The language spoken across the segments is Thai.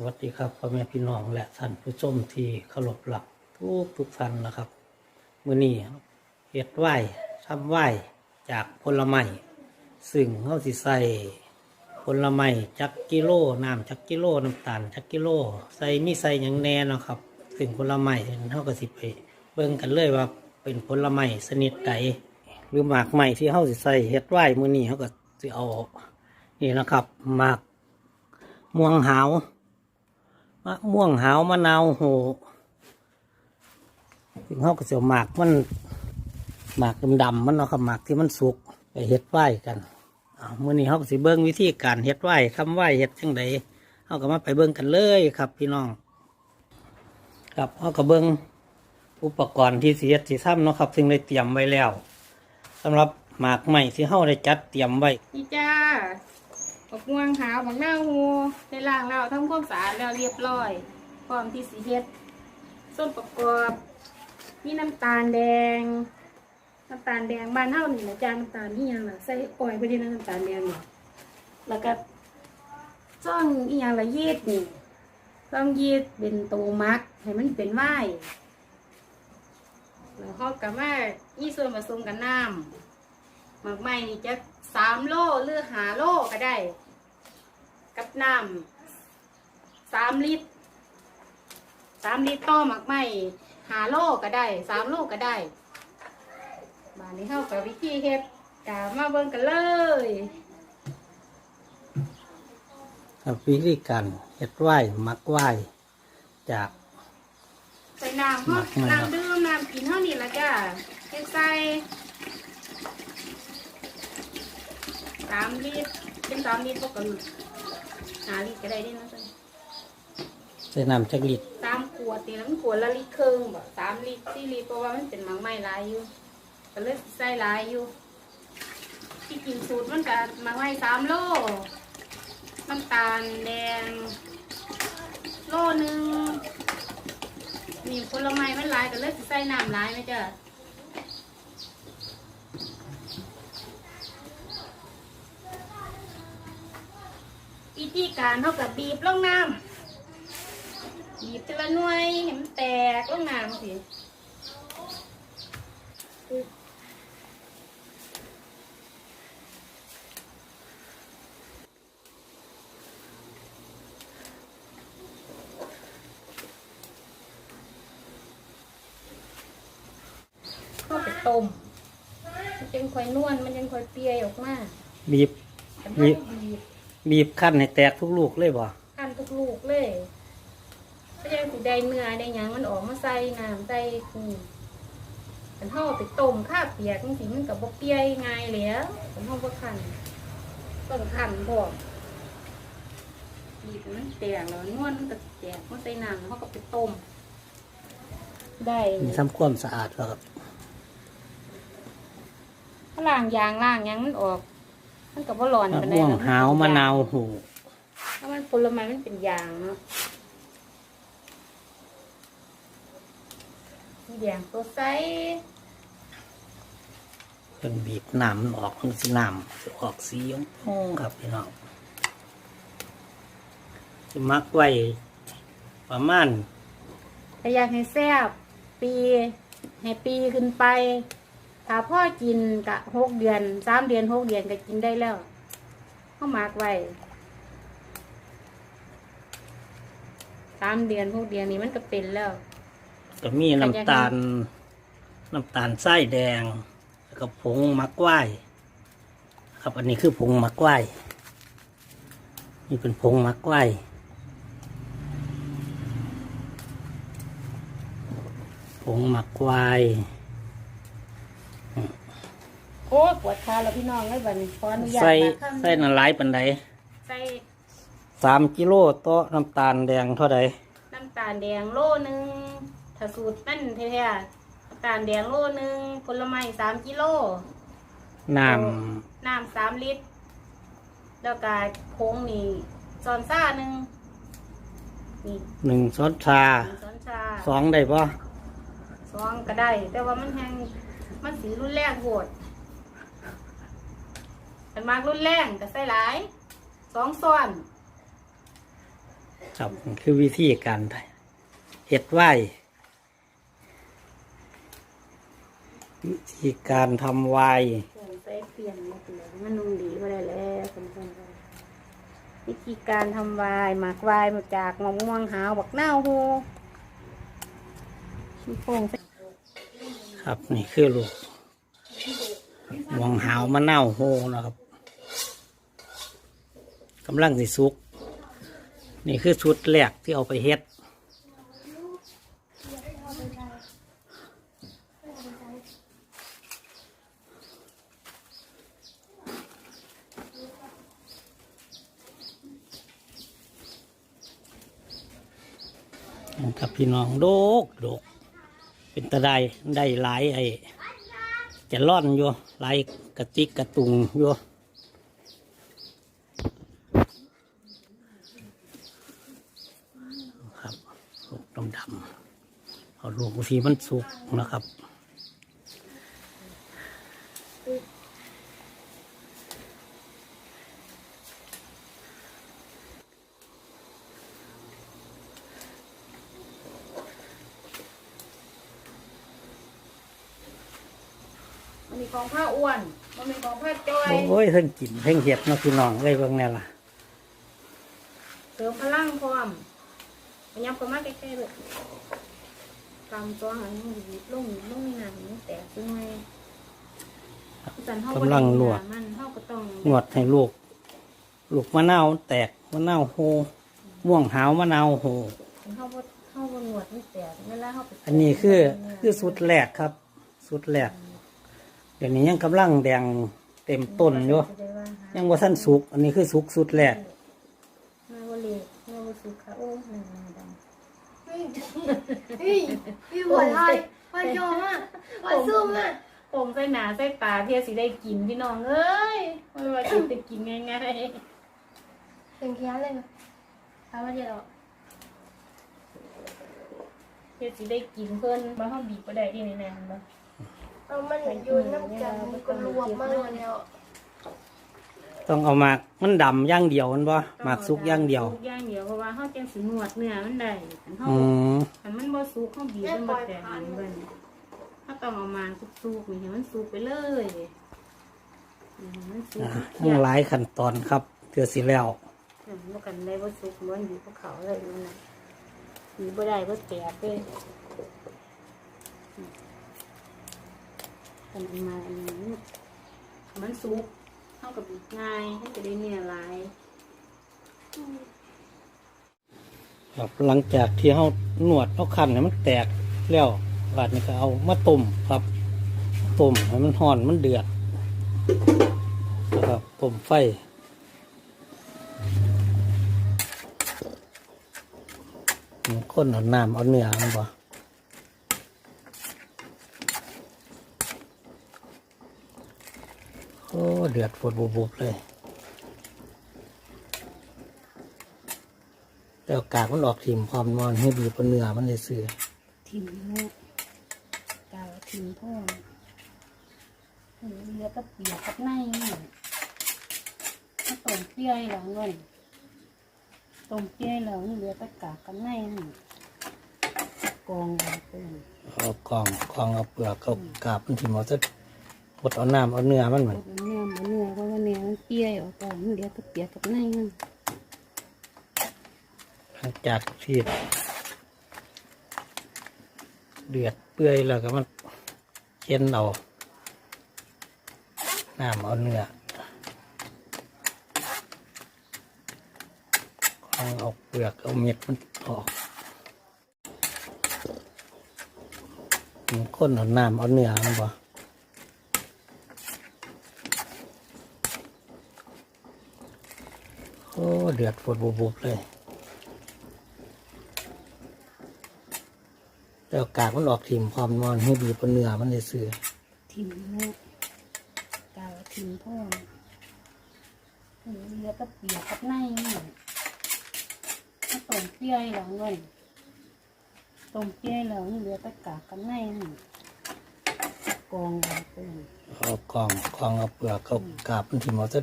สวัสดีครับพ่อแม่พี่น้องและท่านผู้ชมที่เคารพรักทุกทุกท่านนะครับมื้อนี้เฮ็ดไหว้ทำไหว้จากผลไม้ซึ่งเฮาสิใส่ผลไม้จักกิโลน้ำจักกิโลน้ำตาลจักกิโล ใส่มีใส่หยังแน่นะครับ ซึ่งผลไม้เฮาก็สิไปเบิ่งกันเลยว่าเป็นผลไม้ชนิดใดหรือหมากใหม่ที่เฮาสิใส่เฮ็ดไหว้มื้อนี้เฮาก็สิเอานี่นะครับหมากม่วงหาว มะม่วงหาวมะนาวโหถึงเขาก็เสียวหมากมันหมากดำๆมันเนาะครับหมากที่มันสุกไปเฮ็ดไหวกันอ้าวมื่อนี้เขาก็สิเบิ้งวิธีการเฮ็ดไหว้คำไหวเฮ็ดจังใดเขาก็มาไปเบิ้งกันเลยครับพี่น้อง ครับเขาก็เบิ้งอุปกรณ์ที่สีเฮ็ดสีซ้ำเนาะครับ ซึ่งได้เตรียมไว้แล้วสำหรับหมากใหม่ที่เขาได้จัดเตรียมไว้นี่จ้า บักม่วงหาวบักหน้าหูได้ล้างแล้วทำความสะอาดแล้วเรียบร้อยพร้อมที่สีเฮ็ดส่วนประกอบมีน้ำตาลแดง น้ำตาลแดงบ้านเฮานี่นะจ้าน้ำตาลนี่ยังล่ะใส่อ้อยไปดีนะน้ำตาลแดงเนี่ยแล้วก็จ้องอีหยังละยีดนี่ต้องยีดเป็นโตมักให้มันเป็นไม้แล้วเขากับแม่ยี่ส่วนผสมกับน้ำหมักไหม้นี่จะ สามโลหรือหาโลก็ได้ กับน้ำสามลิตรสามลิตรต่อหมักไหม้หาโลก็ได้สามโลก็ได้บานนี้เข้ากับวิธีเฮ็ดกามาเบิ่งกันเลยครับวิธีการเฮ็ดไหว้หมักไหว้จากใส่น้ำหมัเฮากไหมครับน้ำดื่มน้ำกินเท่านี้ละจ้ะเฮ็ดใส่ สามลิตรเป็นสามลิตรปกติหาลิตรก็ได้เดินะจ๊ะใส่น้ำจักลิตรสามขวดตีแล้วมันขวดละลิตรครึ่งแบบสามลิตรสี่ลิตรเพราะว่ามันเป็นหมังไม้หลายอยู่ก็เลยใส่หลายอยู่ ที่กินสูตรมันก็หมังไม้สามโลน้ำตาลแดง โลหนึ่งนี่ผลไม้มันหลายก็เลยสิใส่น้ำหลายไหมจ้ะ วิธีการเท่ากับบีบลงน้ำหยิบทีละหน่วยเห็นมันแตกลงน้ำสิเข้าไปต้มมันยังค่อยนวลมันยังค่อยเปียออกมาบีบแต่ถ้าไม่บีบ บีบขั้นให้แตกทุกลูกเลยบ่ขั้นทุกลูกเลยก็ยังสิได้เนื้อได้หยังมันออกมาใส่น้ำใส่นี่แต่ถ้าเอาไปต้มข้าวเปียกจังสิมันกับบ่เปียง่ายแหล้วแต่ถ้าบ่คันต้องคันพร้อมบีบให้มันแตกแล้วนวลมันก็แตกมันใส่น้ำแล้วเขาก็ไปต้มได้มีทำความสะอาดแล้วครับถ้าล้างยางล้างหยังมันออก มันก็บ่ร้อนมะปานใดม่วงหรอกหาวมะนาวโหถ้ามันผลไม้มันเป็นยางเนาะมีแดงตัวใสเป็นบีบน้ำมันออกมันสิน้ำสิออกสีชมพูครับพี่น้องจะมักไว้ประมาณ ถ้าอยากให้แซ่บปี ให้ปีขึ้นไป ถ้าพ่อกินกะหกเดือนสามเดือนหกเดือนก็กินได้แล้วเขาหมักไว้สามเดือนหกเดือนนี้มันก็เป็นแล้ว ก็มีน้ำตาล น้ำตาลไส้แดงแล้วก็ผงมักไหว้ครับอันนี้คือผงมักไหว้นี่เป็นผงมักไหว้ผงมักไหว้ โอ้ยปวดขาแล้วพี่น้องเลยบัดนี้ขออนุญาตใส่นะคำใส่น้ำหลายปันใดใส่สามกิโลต่อน้ำตาลแดงเท่าใดน้ำตาลแดงโลหนึ่งถ้าสูตรนั่นแท้ๆน้ำตาลแดงโลหนึ่งผลไม้สามกิโลน้น้ำสามลิตร แล้วก็ผงนี่ซอนซ่าหนึ่งนี่ำหนึ่งช้อนชาหนึ่งช้อนชาสองได้ปะสองก็ได้ แต่ว่ามันแห้งมันสีรุนแรงโหด มันมากรุนแรงก็ใส่หลายสองซ้อนครับนี่คือวิธีการเห็ดไหววิธีการทำไวายใส่เปลี่ยนมาเปลี่ยนมันนุ่มดีก็ได้แล้วสมควรวิธีการทำวายหมักวายมาจากมะม่วงหาวบักเน่าวโฮชิโป่งใส่ครับนี่คือลูกมวงหาวมะนาวโฮนะครับ กำลังสิสุก นี่คือชุดแรกที่เอาไปเฮ็ดกับพี่น้องโดกโดก เป็นตะไดได้หลายไอ้จะล่อนอยู่หลายกระติกกระตุงอยู่ครับลูกดำดำๆเอาลูก สีมันสุกนะครับ มันมีกองผ้าอ้วน มันมีกองผ้าจอย โอ้ยเพิ่งกินเพิ่งเห็ดเนาะพี่น้องเลยเบิ่งแน่ล่ะเสริมพลังพร้อมมันยับกันมากใกล้ๆเลย ตามตัวหันหยิบลงลงในหนังแตกซึ่งไงสันเท่ามันเท่าก็ต้องนวดให้ลูก ลูกมะนาวแตกมะนาวโฮม่วงหาวมะนาวโฮเท่าว่าเท่าว่าหนวดไม่แตกเวลาเข้าไปอันนี้คือคือสุดแรกครับ สุดแรกเดี๋ยวนี้ยังกำลังแดงเต็มต้นอยู่ยังว่าท่านสุก อันนี้คือสุกสุดแรก มาว่าเล็กมาว่าสุขาโอ้หนึ่งมาด เฮ้ยเฮ้ยพี่หัวไทยมาโยมอะมาซุ่มอะำผมใส่หนาใส่ตาเทียสิได้กินพี่น้องเอ้ยไม่ว่าจะได้กินง่ายเป็นแค่เลยถามว่าเดี๋ยวๆเทียสิได้กินเพิ่นมาห้องบีบก็ได้ที่นี่แน่นบ่เอามันอยู่น้ำกันมันก็รวมมากเลยแล้ว ต้องเอามากมันดำอย่างเดียวมันบ่หมากสุกอย่างเดียวสุกอย่างเดียวเพราะว่าเฮาจังสินวดเนื้อมันได้คันเฮาอืมคันมันบ่สุกเฮาบีบมันบ่แตกมันเบิ่นเฮาต้องเอามาสุกๆนี่ให้มันสุกไปเลยอืมมันสุกอ่าเคี่ยัยงวหลายขั้นตอนครับเพื่อสิแล้ว อืมบ่กันได้บ่สุกบ่อยู่ภูเขาเลยมันน่ะบีบบ่ได้บ่แตกเลยอืมกันเอามาอันนี้มันสุกเฮาก็บีบง่ายเฮาจะได้เนื้อหลายครับหลังจากที่เขาหนวดเอาคันให้มันแตกแล้วบาดนี้ก็เอามาต้มครับต้มให้มันห่อนมันเดือดนะครับต้มไฟมันข้นเอาน้ำเอาเนื้อมันบ่ โอ้เดือดฝดบุบๆเลยแต่เอากากมันออกถิ่มพร้อมนอนให้บีบเอาเนื้อมันเลยเสือทิมลูกกาวทิมพ่อเออเหลือกับเปียกกับในนี่ถ้าต้มเปรี้ยวให้เราเงินต้มเปรี้ยวให้เราเหลือแตะกากกับในนี่กองไว้เพิ่นเอากล่องกล่องเอาเปลือกเอากาบมันถิ่มเอาจะ บดเอาน้ำเอาเนื้อมันเหมือนเอาเนื้อมาเนื้อเพราะว่าเนื้อมันเปรี้ยวออกก่อนมันเหลือแตะเปียกกับในมันหลังจากที่เดือดเปื่อยแล้วก็มันเช็นเอาน้ำเอาเนื้อกล่องเอาเปลือกเอาเม็ดมันออกมันข้นเอาน้ำเอาเนื้อมันบ่ อ้เดือดฝดบุบๆเลยแล้วกากมันออกถิ่มพร้อมนอนให้บีบเอาเนื้อมันเลยเสือทิมลูกกาวทิมพ่อเออเหลือแตะเปียกกับในนี่ถ้าต้มเปรี้ยวให้เราเงินต้มเปรี้ยวให้เราเหลือแตะกากกับในนี่กองไว้เพิ่นเอากล่องกล่องเอาเปลือกเอากาบมันถิ่มเอาจะ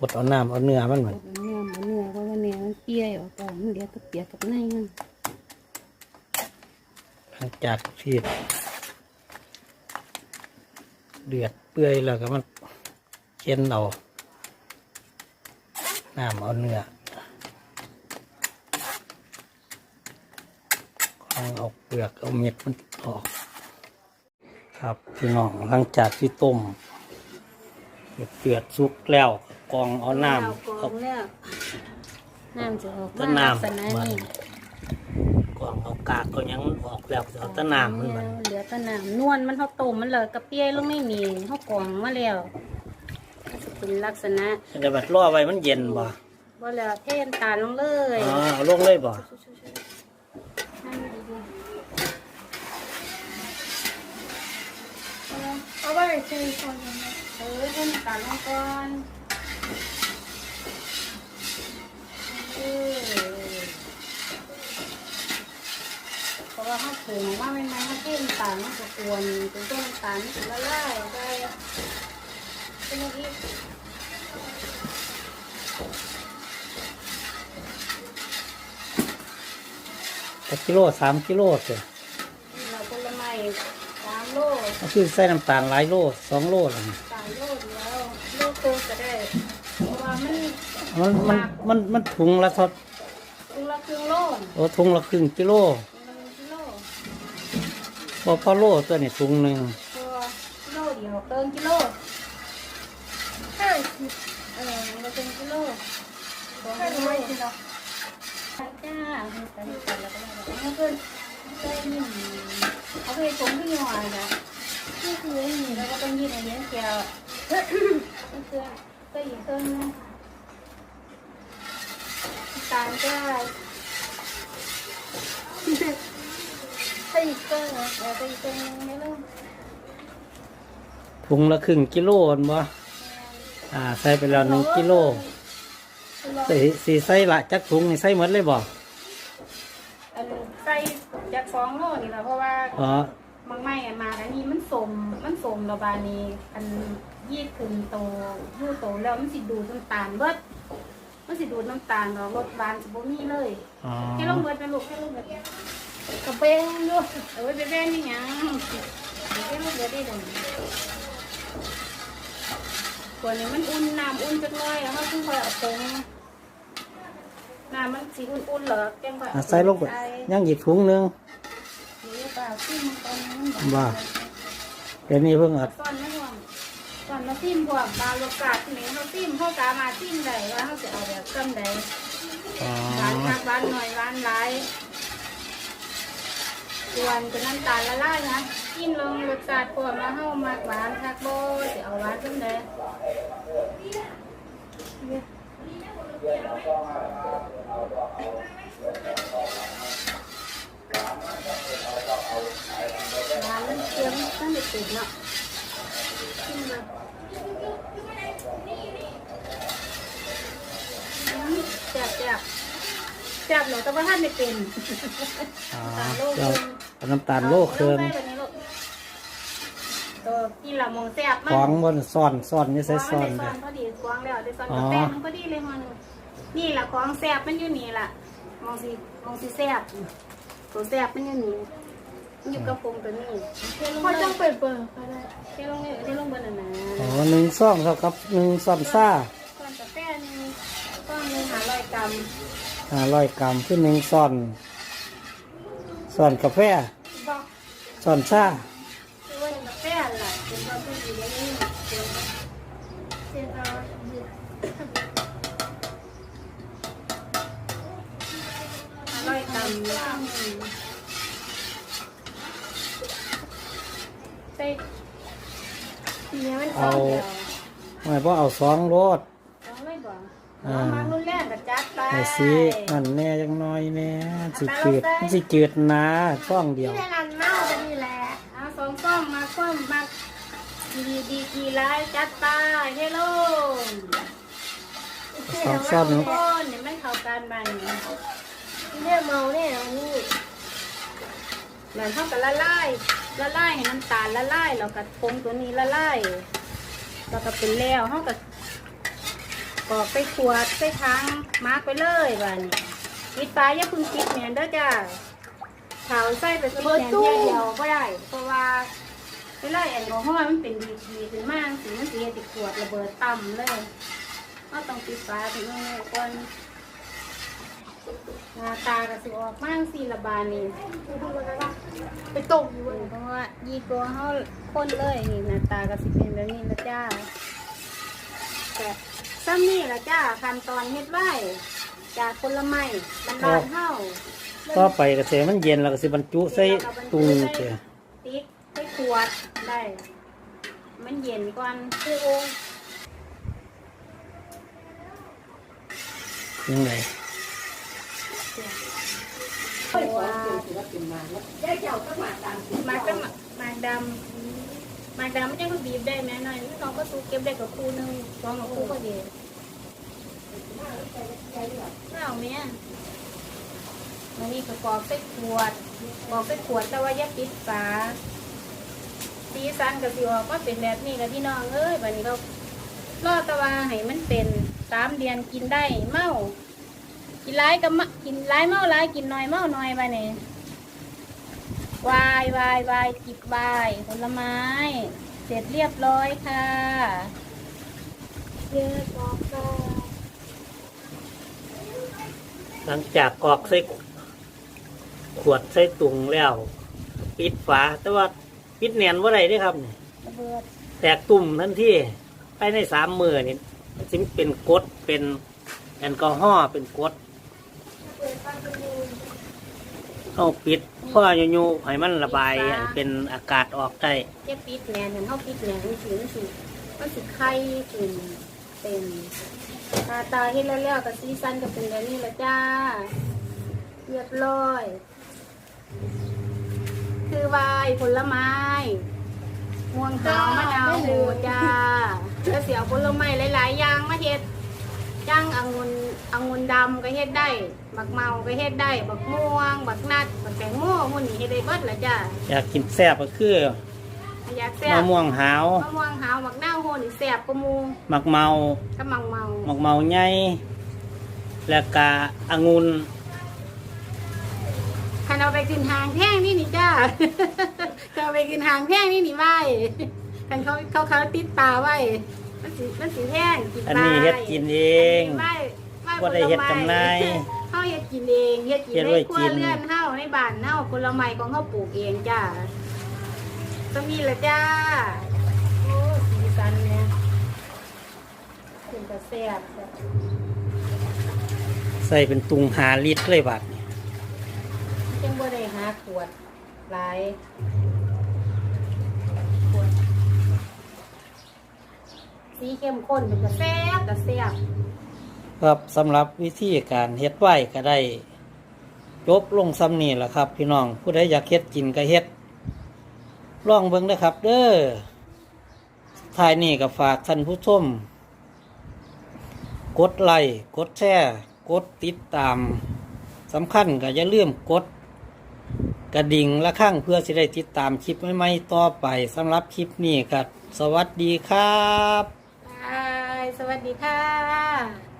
บดเอาน้ำเอาเนื้อมันเหมือนเอาเนื้อมาเนื้อเพราะว่าเนื้อมันมันเปียออกก่อนมันเดี๋ยวก็เปียกกับในมันหลังจากที่เดือดเปื่อยแล้วก็มันเค็นเอาน้ำเอาเนื้อกองเอาเปลือกเอาเม็ดมันออก ครับพี่น้องหลังจากที่ต้มเดือดเดือดสุกแล้ว กรองเอาน้ำกเอาองแล้วน้ำจะออกต้มานน้ำลักษณะมันนี้กรองเอากากก็ยังมันออกแล้วเอาแต้น้ำมันมันเหลือแต่น้ำนวลมันเขาต้มมันเลยกระเปียลงไม่มีเขากรองมาแล้วเป็นลักษณะจะแบบรอไว้มันเย็นบ่ว่าแล้วเทน้ำตาลลงเลยอ๋อเอาลงเลยบ่นั่นดีเอาไปเจอคนยังไงๆเออเทน้ำตาลลงก่อน เออเพราะว่าเขาผงว่าไม่ไหมเขาเทน้ำตาลมันก็กวนจนต้นน้ำตาลมันจะละลายไปเป็นอย่างนี้สักกิโลสามกิโลเถอะเราผลไม้สามโลก็คือใส่น้ำตาลหลายโลสองโลล่ะสามโลเดียวโลเกินก็ได้ เพราะว่า มันมันมันมันมันถุงละทอดถุงละครึ่งโลโอ้ถุงละครึ่งกิโลถุงละหนึ่งกิโลพอพอโลตัวนี้ถุงหนึ่งตัวกิโลเดียวเกินกิโลห้าสิบเออมันก็เป็นกิโลสองห้ากิโลร้อยสิบจ้าแต่นี่แต่แล้วก็ได้เอาเพิ่นเพิ่นนี่เอาไปผมขึ้นหน่อยนะนี่คือนี่แล้วก็ต้องยืดในเลี้ยงแก้วนี่คือก็อีกเครื่องนึง ตาลจ้าให้อีกเกินนะเดี๋ยวไปอีกเครื่องนึงไม่รู้ถุงละครึ่งกิโลอันบ่อ่า ใส่ไปแล้วหนึ่งกิโลใส่สีใส่ละจักถุงนี่ใส่หมดเลยบ่อันใส่จากสองโลนี่แหละเพราะว่าอ๋อมังไม่อะมาอันนี้มันสมมันสมระบานี้อันยีดขึ้นโตยู่โตแล้วมันสิดูดน้ำตาลเบิด มันสิดูดน้ำตาลเรารสหวานสิบ่มีเลยอ๋อแค่ลงเบิดไปลูกแค่ลงเบิดกระเป้งด้วยเอาไว้ไปแว่นนี่หยังแค่ลงเบิดได้ดังตัวนี้มันอุ่นน้ำอุ่นจักหน่อยแล้วเขาถึงค่อยเอาตรงน้ำมันสีอุ่นๆเหรอแกงค่อยอะเอาใส่ลงไปยังอีกถุงหนึ่งหรือเปล่าซิมตอนนี้มันว่าเดี๋ยวนี้เพิ่งอัดตอนไม่ห่วงตอน มาซิมพวกบางโลกาสที่ไหนเขาซิมเขาสามารถซิมได้ว่าเขาจะเอาแบบซ้ำใดอ๋อร้านคักร้านหน่อยร้านหลายส่วนจะน้ำตาลละลายนะกินลงรสชาติพวกมาเฮามากหวานคักโบจะเอาหวานซ้ำใดร้านมันเค็มตั้งแต่ติดเนาะชิมมาอืม แซ่บแซ่บแซ่บเหรอแต่ว่าท่านไม่เป็นอ๋อน้ำตาลโลเดี๋ยวครึ่งเอาน้ำตาลโลเครื่องาไปแบบนี้ลูกตัวนี่ละมองแซ่บมาขกวางบนซ่อนซ่อนนี่ใส่ซ่อนเลเลยยพอดีควางแล้วได้ซ่อนอ๋กาอแฟมันพอดีเลยมันนี่แหละของแซ่บมันอยู่นี่ล่ะมองสิมองสิแซ่บตัวแซ่บมันอยู่นี่มันอยู่กระโปรงตัวนี้เทลงพ่อเลต้อยงเปิดเปิดก็ได้เทลงเลยเทลงบนนั่นนะอ๋อหนึ่งซ่องเท่ากับหนึ่งซ่อนซ่า ก้อนกาแฟหนึงก้ อนหนึงหาร้อยกรัมห้าร้อยกรัมขึ้นหนึ่งซ่อนซ่อนกาแฟบอกซ่อนซ่าคือว่ากาแฟล่ะเป็นความที่ดีได้นี่เจ็ดร้อยสิบหาร้อยกรัมก้อนหนึ่งใส่เนี้ยมันเอาไม่พอเอาสองรสต้องเลยบ่ อ่าเอามารุนแรงกับจัดไปไอ้สินั่นแน่ยังน้อยแน่สิจืดมันสิจืดหนาซ่องเดียว ที่ในร้านเมาจะมีแหละเอาสองกล้องมาคว่ำมาดีดีกี่ไลายจัดไปเฮลโลสองซ่อนทุกคนเดี๋ยวไม่เข้ากันบ้านนี้เนี่ยเมาเนี่ยนี่เหมือนเท่ากับละลายละลายให้น้ำตาลละลายแล้วก็ปรุงตัวนี้ละลายแล้วก็เป็นแล้วเท่ากับ กกรอกใส่ขวดใส่ถังมาร์กไปเลยบ้านี้ปิดฝาอย่าเพึ่งปิดแหนนเด้อจ้าเผาใส่ไปปิดแหนนเดียวเดียวก็ได้ เพราะว่าเวลาแอลกอฮอล์มันเป็นดีดีขึ้นมากสีมันสีติดขวดระเบิดต่ำเลยก็ต้องปิดฝาถึงนี้ก่อนหน้าตากระสิออกมากสีระบาดนี่ไปตกอยู่เพราะว่ายีตัวเขาคนเลยนี่หน้าตากระสิเป็นแบบนี้ละจ้าแต่ ซ้ำนี่ละจ้าขั้นตอนเฮ็ดไว้จากผลไม้บรรดาลเฮาต่อไปก็เสมันเย็นแล้วก็สิบรรจุใส่ตุงเจ้ติ๊กใส่ขวดได้ มันเย็นก่อนคือโองยังไงตัวหมากก็หมากหมากดำหมากดำมันยังก็บีบได้แม่หน่อยน้องก็ตูเก็บได้กับครูหนึงสองกับครูก็ดีไม่ เอาเมียมันนี่ก็กรอกใส่ขวดกรอกใส่ขวดแต่ว่าอย่าปิดฝาสีสันกับสีออกก็เป็นแบบนี้กับพี่น้องเอ้ยวันนี้ก็รอตะวาให้มันเป็นสามเดือนกินได้เมากินร้ายก็มกินร้ายเมาร้ายกินน้อยเมาน้อยไปเนี่ยวายวายวายจิบวายผลไม้ เสร็จเรียบร้อยค่ะเยอะบอกก็ หลังจากกรอกใส่ขวดใส่ตุงแล้ว ปิดฝาแต่ว่าปิดแน่นว่าไรได้ครับเนี่ยระเบิดแตกตุ่มทันทีภายในสามมือนี่มันสิเป็นกดเป็นแอลกอฮอล์เป็นกรดเอาปิดพ่อยู่ๆให้มันระบายให้เป็นอากาศออกได้จ็บปิดแหนนเห็นเขาปิดแหนนมันสิมันสิมันสิไข่ขึ้นเป็น ตาตาเห็นแล้วแล้วกับซีซันก็เป็นแบบนี้ละจ้า เรียบร้อย คือวายผลไม้ม่วงขาวมะนาวโหจ้าแล้วเสียวผลไม้หลายๆอย่างมาเฮ็ดย่างองุ่นองุ่นดำก็เฮ็ดได้ บักเมาก็เฮ็ดได้ บักม่วง บักนัด บักแตงโมหมันนี่เฮ็ดได้เบิดละจ้า อยากกินแซ่บก็คือ อยากแซ่มะบม่วงหาวมะม่วงหาวบักนาวโหนี่แซ่บกว่าหมูมักเมากับมังเมามักเมาใหญ่แล้วก็องุ่นคันเอาไปกินหางแพงนี่นี่จ้า คันเอาไปกินหางแพงนี่นี่ไว้คันเขาเขาเขาติดตาไว้มันสิมันสิแพงกินอันไปนี้เฮ็ดกินเองไหว้ไหว้บ่ได้เฮ็ดจำหน่ายเฮาเฮ็ดกินเองเฮ็ดกินเฮ็ดในไว้ครัวกิน เรือนเฮาในบ้านเฮาผลไม้ของเฮาปลูกเองจ้า ก็มีละจ้า โอ้สีสันเนี่ยถึงกระแซ่บจ้ะใส่เป็นตุงหาลิตรเลยบาดนี้จังบ่ได้หาขวดหลายขวดสีเข้มข้นเป็นกระแซ่บกระแซ่บครับสำหรับวิธีการเฮ็ดไว้ก็ได้จบลงซ้ำนี่แหละครับ พี่น้องผู้ใดอยากเฮ็ดกินก็เฮ็ด ลองเบิ่งนะครับ เด้อท้ายนี่ก็ฝากท่านผู้ชมกดไลค์กดแชร์กดติดตามสำคัญก็อย่าลืมกด กระดิ่งละข้างเพื่อสิได้ติดตามคลิปใหม่ๆต่อไปสำหรับคลิปนี้ก็สวัสดีครับ บาย สวัสดีค่ะ